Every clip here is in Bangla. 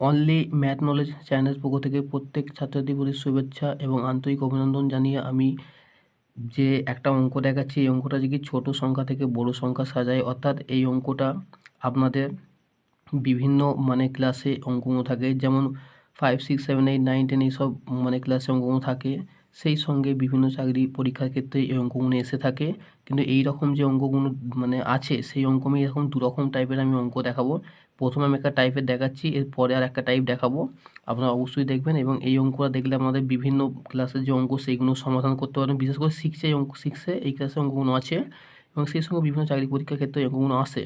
অনলি ম্যাথ নলেজ চ্যানেলের পক্ষ থেকে প্রত্যেক ছাত্রছাত্রীর প্রতি শুভেচ্ছা এবং আন্তরিক অভিনন্দন জানিয়ে আমি যে একটা অঙ্ক দেখাচ্ছি, এই অঙ্কটা যে কি ছোটো সংখ্যা থেকে বড় সংখ্যা সাজায়, অর্থাৎ এই অঙ্কটা আপনাদের বিভিন্ন মানে ক্লাসে অঙ্কগুলো থাকে। যেমন five six seven eight nine ten এইসব মানে ক্লাসে অঙ্কগুলো থাকে। সেই সঙ্গে বিভিন্ন চাকরি পরীক্ষার ক্ষেত্রে এই অঙ্কগুলো এসে থাকে। কিন্তু এই রকম যে অঙ্কগুলো মানে আছে, সেই অঙ্ক আমি এরকম দু রকম টাইপের আমি অঙ্ক দেখাবো। প্রথমে আমি একটা টাইপের দেখাচ্ছি, এরপরে আর একটা টাইপ দেখাবো। আপনারা অবশ্যই দেখবেন এবং এই অঙ্কটা দেখলে আমাদের বিভিন্ন ক্লাসের যে অঙ্ক সেইগুলো সমাধান করতে পারবেন। বিশেষ করে শিখছে এই অঙ্ক শিখছে এই ক্লাসে অঙ্কগুলো আছে এবং সেই সঙ্গে বিভিন্ন চাকরি পরীক্ষার ক্ষেত্রে অঙ্কগুলো আসে।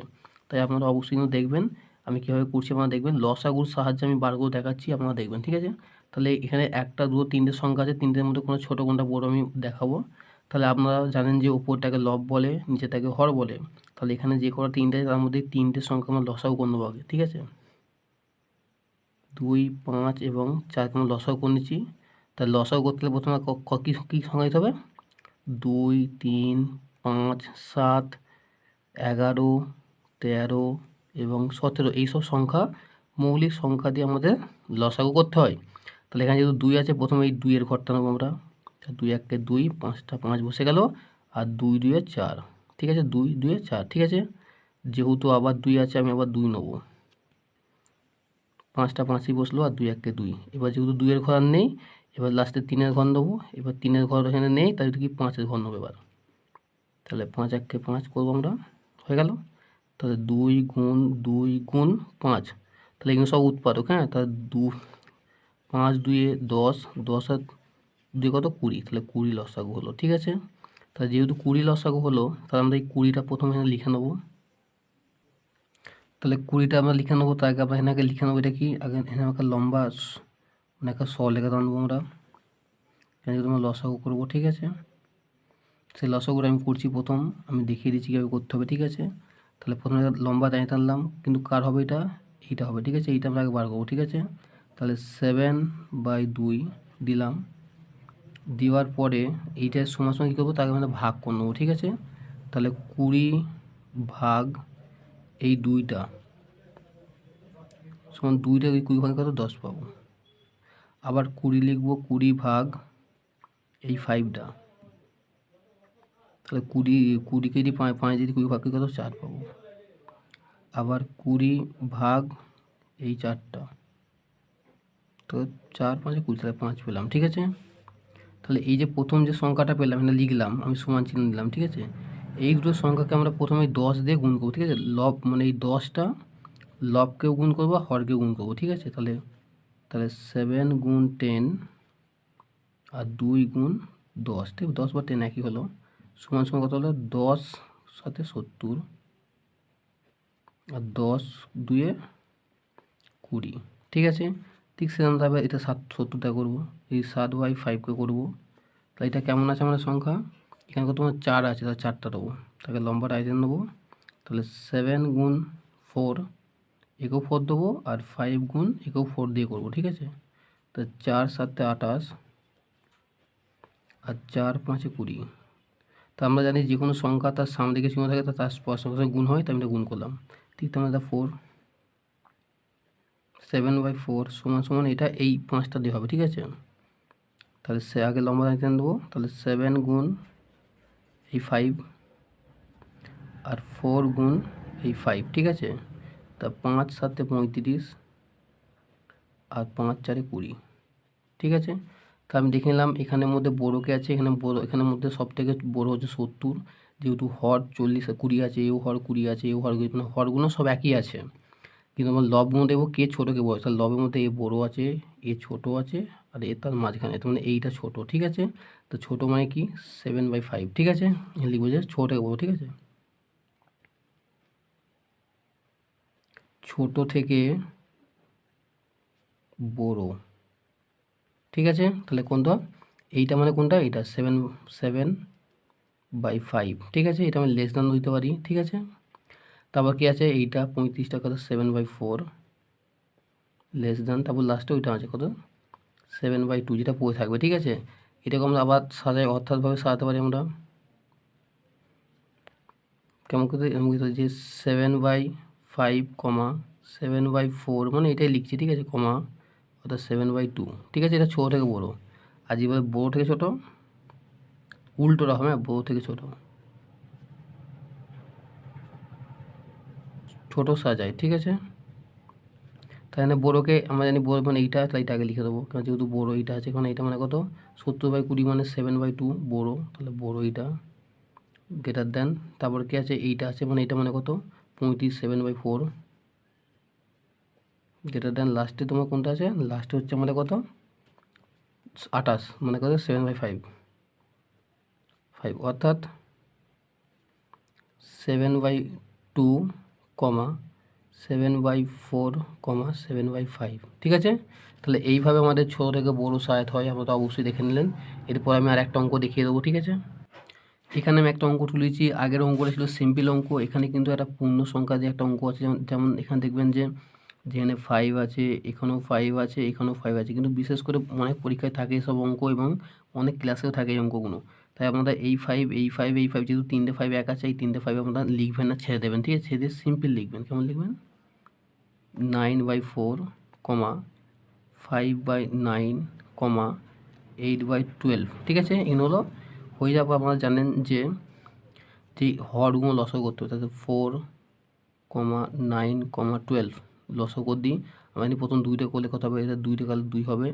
তাই আপনারা অবশ্যই কিন্তু দেখবেন, আমি কীভাবে করছি আপনারা দেখবেন। লসাগুর সাহায্যে আমি বারগুলো দেখাচ্ছি, আপনারা দেখবেন, ঠিক আছে? তাহলে এখানে একটা, দুটো, তিনটে সংখ্যা আছে, তিনটের মধ্যে কোনো ছোটো কোনটা বড় আমি দেখাবো। তাহলে আপনারা জানেন যে ওপরটাকে লব বলে নিচেটাকে হর বলে। তাহলে এখানে যে কটা তিনটে, তার মধ্যে তিনটে সংখ্যা আমরা লসাও করে নেব আগে, ঠিক আছে? দুই, পাঁচ এবং চারকে আমরা লসাও করে নিচ্ছি। তাহলে লসাও করতে হলে প্রথমে কী কী সংখ্যা দিতে হবে? দুই, তিন, পাঁচ, সাত, এগারো, তেরো এবং সতেরো। এইসব সংখ্যা, মৌলিক সংখ্যা দিয়ে আমাদের লসাগু করতে হয়। তাহলে এখানে যেহেতু দুই আছে, প্রথমে এই দুইয়ের ঘরটা নেব আমরা। দুই এককে দুই, পাঁচটা পাঁচ বসে গেল আর দুই দুয়ে চার। ঠিক আছে? দুই দুয়ে চার, ঠিক আছে? যেহেতু আবার দুই আছে, আমি আবার দুই নেব। পাঁচটা পাঁচই বসল আর দুই এককে দুই। এবার যেহেতু দুইয়ের ঘর আর নেই, এবার লাস্টে তিনের ঘর নেব। এবার তিনের ঘর এখানে নেই, তাই কি পাঁচের ঘর নেব এবার। তাহলে পাঁচ এককে পাঁচ করব আমরা। হয়ে গেল? তাহলে দুই গুণ দুই গুণ পাঁচ। তাহলে এগুলো সব উৎপাদক হ্যাঁ? তাহলে দু, পাঁচ দুয়ে দশ দশ আর দুই কত কুড়ি? তাহলে কুড়ি লসাগু হলো, ঠিক আছে? তাহলে যেহেতু কুড়ি লসাগু হলো, তাহলে আমরা এই কুড়িটা প্রথমে এখানে লিখে নেব। তাহলে কুড়িটা আমরা লিখে নেব, তার আগে আমরা এখানে লিখে নেব এটা কি? আগে এখানে একটা লম্বা মানে একটা স লেখা আনব আমরা। এখানে যদি আমরা লসাগু করব, ঠিক আছে? সেই লসাগুলো আমি করছি প্রথম, আমি দেখিয়ে দিচ্ছি কীভাবে করতে হবে, ঠিক আছে? তাহলে প্রথমে লম্বা দাঁড়িয়ে টানলাম, কিন্তু কার হবে এটা? এইটা হবে, ঠিক আছে? এইটা আমরা আগে বার করব, ঠিক আছে? তাহলে সেভেন বাই দুই দিলাম। দেওয়ার পরে এইটার সময় সময় কী করব? তাকে আমরা ভাগ করে নেব, ঠিক আছে? তাহলে কুড়ি ভাগ এই দুইটা, সমান দুইটা কুড়ি ভাগ কত দশ পাবো। আবার কুড়ি লিখব কুড়ি ভাগ এই ফাইভটা তাহলে কুড়ি কুড়িকে যদি পাঁচ পাঁচ যদি কুড়ি ভাগ কত চার পাবো। আবার কুড়ি ভাগ এই চারটা। তো চার, পাঁচে কুড়ি, তাহলে পাঁচ পেলাম, ঠিক আছে? তাহলে এই যে প্রথম যে সংখ্যাটা পেলাম এটা লিখলাম, আমি সমান চিহ্ন দিলাম, ঠিক আছে? এই দুটো সংখ্যাকে আমরা প্রথমে দশ দিয়ে গুণ করব, ঠিক আছে? লব মানে এই দশটা লবকেও গুণ করব হরকেও গুণ করব, ঠিক আছে? তাহলে তাহলে সেভেন গুণ টেন আর দুই গুণ দশ, ঠিক দশ বা টেন একই হলো। সমান সমান কত হলো? দশ সাথে সত্তর আর দশ দুয়ে কুড়ি, ঠিক আছে? ঠিক সেরকমভাবে এটা সাত সত্তরটা করব, এই সাত বাই ফাইভকে করব। তাহলে এটা কেমন আছে আমাদের সংখ্যা? এখানে তোমার চার আছে, তাহলে চারটা দেবো। তাকে লম্বা আইটেম নেব তাহলে সেভেন গুণ ফোর একেও ফোর দেবো আর ফাইভ গুণ একেও ফোর দিয়ে করব, ঠিক আছে? তো চার সাতে আঠাশ আর চার পাঁচে কুড়ি। তা আমরা জানি যে কোনো সংখ্যা তার সামনে দিকে থাকে তার স্পর্শে গুণ হয়, তাই আমরা গুণ করলাম। ঠিক তেমন ফোর সেভেন বাই ফোর সমান সমান এটা এই পাঁচটা দিয়ে হবে, ঠিক আছে? তাহলে সে আগে লম্বা দাঁড়িয়ে দেবো, তাহলে সেভেন গুণ এই ফাইভ আর ফোর গুণ এই ফাইভ ঠিক আছে? তা পাঁচ সাতে পঁয়ত্রিশ আর পাঁচ চারে কুড়ি, ঠিক আছে? তা আমি দেখে নিলাম এখানের মধ্যে বড়োকে আছে, এখানে বড়ো, এখানের মধ্যে সব থেকে বড়ো হচ্ছে সত্তর, যেহেতু হর চল্লিশ কুড়ি আছে, এও হর কুড়ি আছে, এও হর মানে হরগুলো সব একই আছে। কিন্তু আমার লবগুলো দেখব কে ছোটো কে বড়? তাহলে লবের মধ্যে এ বড়ো আছে, এ ছোটো আছে আর এ তার মাঝখানে, তার মানে এইটা ছোটো, ঠিক আছে? তো ছোটো মানে কি? সেভেন বাই ফাইভ ঠিক আছে? লিখব যে ছোটো বড়ো, ঠিক আছে? ছোট থেকে বড়, ঠিক আছে? তাহলে কোনটা? এইটা মানে কোনটা? এইটা সেভেন সেভেন বাই ফাইভ ঠিক আছে? এটা আমি লেস দান দিতে পারি, ঠিক আছে? তারপর কী আছে? এইটা পঁয়ত্রিশটা কত? সেভেন বাই ফোর লেস দান তারপর লাস্টে ওইটা আছে কত? সেভেন বাই টু যেটা পড়ে থাকবে ঠিক আছে? এটাকে আমরা আবার সাজাই অর্থাৎভাবে সাজাতে পারি আমরা। কেমন করতে যে seven by five comma seven by four মানে এটাই লিখছি ঠিক আছে? কমা অর্থাৎ সেভেন বাই টু ঠিক আছে? এটা ছোটো থেকে বড়ো। আর যেভাবে বড়ো থেকে ছোটো উল্টোটা হবে হ্যাঁ, বড়ো থেকে ছোটো। ছোটো সাজাই, ঠিক আছে? তাই না বড়োকে আমরা জানি বড়ো মানে এইটা তাই এটাকে লিখে দেবো। কারণ যেহেতু বড়ো এইটা আছে কারণ এইটা মানে কত? সত্তর বাই কুড়ি মানে সেভেন বাই টু বড়ো তাহলে বড়ো এইটা গ্রেটার দেন তারপর কি আছে? এইটা আছে মানে এটা মানে কত? পঁয়ত্রিশ seven by four greater than লাস্টে তোমার কোনটা আছে? লাস্টে হচ্ছে আমাদের কত? আঠাশ মানে কত? সেভেন বাই ফাইভ ফাইভ অর্থাৎ seven by two comma seven by four comma seven by five. ঠিক আছে? তাহলে এইভাবে আমাদের ছোটো থেকে বড়ো সায়াত হয়, আমরা তো অবশ্যই দেখে নিলেন। এরপর আমি আর একটা অঙ্ক দেখিয়ে দেবো, ঠিক আছে? এখানে আমি একটা অঙ্ক তুলেছি, আগের অঙ্কটা ছিল সিম্পল অঙ্ক, এখানে কিন্তু একটা পূর্ণ সংখ্যা দিয়ে একটা অঙ্ক আছে, যেমন যেমন এখানে দেখবেন যে, যেখানে ফাইভ আছে, এখানেও ফাইভ আছে, এখানেও ফাইভ আছে, কিন্তু বিশেষ করে অনেক পরীক্ষায় থাকে এসব অঙ্ক এবং অনেক ক্লাসেও থাকে এই অঙ্কগুলো। তাই আপনারা এই ফাইভ এই ফাইভ এই ফাইভ যেহেতু তিনটে ফাইভ এক আছে, এই তিনটে ফাইভ আপনারা লিখবেন না, ছেড়ে দেবেন, ঠিক আছে? ছেড়ে দিয়ে সিম্পল লিখবেন, কেমন লিখবেন? Nine by four comma five by nine comma eight by twelve ঠিক আছে? এগুলো হয়ে যাব আপনারা জানেন যে যে হরগুলো লসও করতে হবে, তাতে four comma nine comma twelve লসও করে দিই। জানি প্রথম দুইটা করলে কত হবে? এটা দুইটা করলে দুই হবে।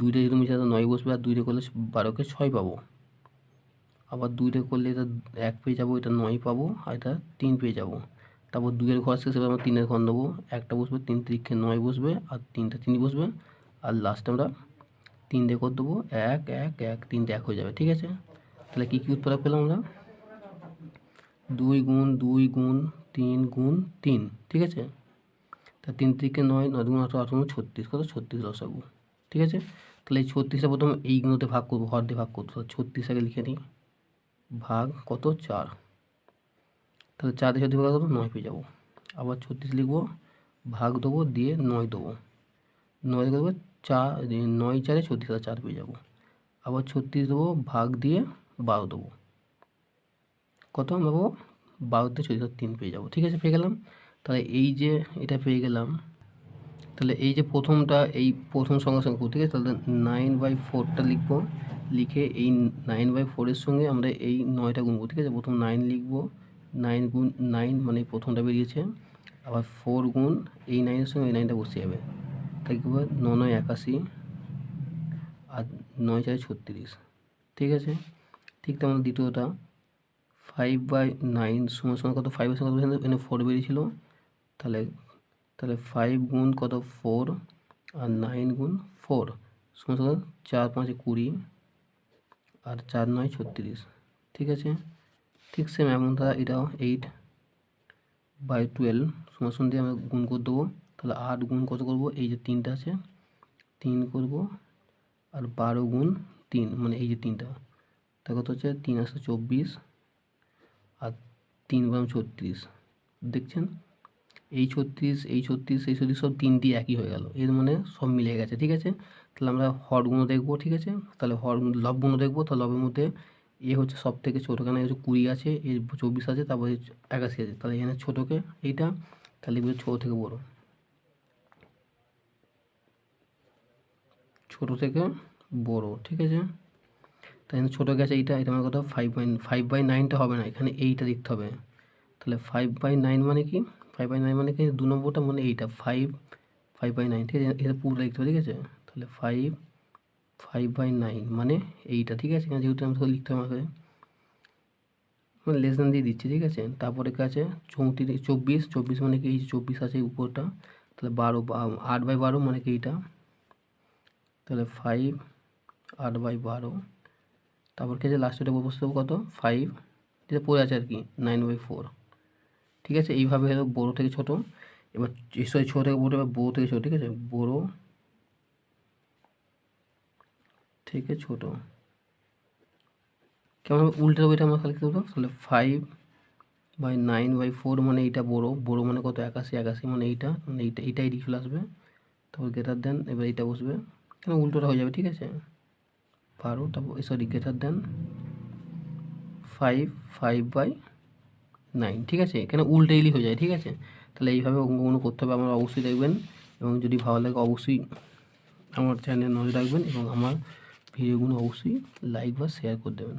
দুইটা যদি মিশে নয় বসবে, আর দুইটা করলে বারোকে ছয় পাবো। আবার দুইটা করলে এটা এক পেয়ে যাব, এটা নয় পাবো, আর এটা তিন পেয়ে যাব। তারপর দুইয়ের ঘর শেষে আমরা তিনের ঘর নেব। একটা বসবে, তিন তিরিখে নয় বসবে, আর তিনটা তিন বসবে। আর লাস্টে আমরা তিন দিয়ে করে দেবো, এক এক এক, তিনটে এক হয়ে যাবে, ঠিক আছে? তাহলে কী কী উৎপাদক পেলাম আমরা? দুই গুণ দুই গুণ, তিন গুণ, তিন, ঠিক আছে? তা তিন থেকে নয় নয় গুণ আঠারো আঠারো ছত্রিশ, কত? ছত্রিশ লসাগু ঠিক আছে? তাহলে এই ছত্রিশটা প্রথম এইগুলোতে ভাগ করব হর দিয়ে ভাগ করব ছত্রিশ আগে লিখে নিই। ভাগ কত? চার। তাহলে চার দিয়ে ছত্রিশ ভাগ কত? নয় পেয়ে যাব। আবার ছত্রিশ লিখব, ভাগ দেবো, দিয়ে নয় দেবো। নয় দেবো, চার নয় চারে ছত্রিশ আর চার পেয়ে যাব। আবার ছত্রিশ দেবো, ভাগ দিয়ে বারো দেবো। কত আমরা পাবো? বারোতে ছত্রিশ তিন পেয়ে যাব। ঠিক আছে, পেয়ে গেলাম। তাহলে এই যে এটা পেয়ে গেলাম, তাহলে এই যে প্রথমটা, এই প্রথম সংখ্যার সঙ্গে ঠিক আছে তাহলে নাইন বাই ফোরটা লিখব। লিখে এই নাইন বাই ফোরের সঙ্গে আমরা এই নয়টা গুনবো ঠিক আছে? প্রথম নাইন লিখব নাইন গুণ নাইন মানে প্রথমটা বেরিয়েছে, আবার ফোর গুণ এই নাইনের সঙ্গে এই নাইনটা বসে যাবে। তাই কী ন নয় একাশি আর নয় চার ছত্রিশ, ঠিক আছে? ঠিক তেমন দ্বিতীয়টা। ফাইভ বাই নাইন সময় সময় কত? ফাইভের সঙ্গে কত এখানে ফোর বেরিয়েছিল। তাহলে তাহলে ফাইভ গুণ কত? ফোর আর নাইন গুণ ফোর সময় সময় চার পাঁচে কুড়ি। আর চার নয় ছত্রিশ। ঠিক আছে? ঠিক সেম এমন তারা এটাও এইট বাই টুয়েলভ সমান দিয়ে আমরা গুণ করে দেবো। তাহলে আট গুণ কত করব? এই যে তিনটা আছে, তিন করব আর বারো গুণ তিন মানে এই যে তিনটা। তা কত হচ্ছে? তিন আসতে চব্বিশ আর তিন বারো ছত্রিশ। দেখছেন? এই ছত্রিশ এই ছত্রিশ এই ছত্রিশ সব তিনটি একই হয়ে গেল। এর মানে সব মিলে গেছে, ঠিক আছে? তাহলে আমরা হরগুলো দেখব, ঠিক আছে? তাহলে হর লবগুলো দেখব তাহলে লবের মধ্যে এ হচ্ছে সব থেকে ছোটো এখানে হচ্ছে কুড়ি আছে, এর চব্বিশ আছে, তারপরে একাশি আছে। তাহলে এখানে ছোটোকে এইটা, তাহলে এগুলো ছোটো থেকে বড়ো। ছোটো থেকে বড়ো, ঠিক আছে? তাই ছোটো গেছে এইটা, এটা আমার কথা ফাইভ বাই ফাইভ বাই নাইনটা হবে না, এখানে এইটা দেখতে হবে। তাহলে ফাইভ বাই নাইন মানে কি? ফাইভ বাই নাইন মানে কি? দু নম্বরটা মানে এইটা ফাইভ ফাইভ বাই নাইন ঠিক আছে? এটা পুরো লিখতে হবে, ঠিক আছে? তাহলে ফাইভ ফাইভ বাই নাইন মানে এইটা, ঠিক আছে? যেহেতু আমি লিখতে হবে আমাকে মানে লেস দেন দিয়ে দিচ্ছি, ঠিক আছে? তারপরে আছে? চৌত্রিশ, চব্বিশ চব্বিশ মানে কি? এই চব্বিশ আছে উপরটা, তাহলে বারো আট বাই বারো মানে কি এইটা? তাহলে ফাইভ আট বাই বারো, তারপর কি আছে? লাস্টেটা বসতে কত? ফাইভ যেটা পড়ে আছে আর কি নাইন বাই ফোর ঠিক আছে? এইভাবে হলো বড়ো থেকে ছোটো। এবার সরি ছোটো থেকে বড়ো, এবার বড়ো থেকে ছোটো, ঠিক আছে? বড়ো থেকে ছোট। কেমন উল্টে দেবো এটা আমরা খালি দেবো তাহলে five by nine by four মানে এইটা বড়ো। বড়ো মানে কত? একাশি। একাশি মানে এইটা। মানে এইটা, এইটাই চলে আসবে। তারপর গ্রেটার দেন এবার এইটা বসবে। কেন? উল্টোটা হয়ে যাবে, ঠিক আছে? বারো, তারপর sorry greater than five five by nine ঠিক আছে? এখানে উল্টেইলি হয়ে যায়, ঠিক আছে? তাহলে এইভাবে অঙ্কগুলো করতে হবে, আমার অবশ্যই দেখবেন। এবং যদি ভালো লাগে, অবশ্যই আমার চ্যানেল নজর রাখবেন এবং আমার ভিডিওগুলো অবশ্যই লাইক বা শেয়ার করে দেবেন।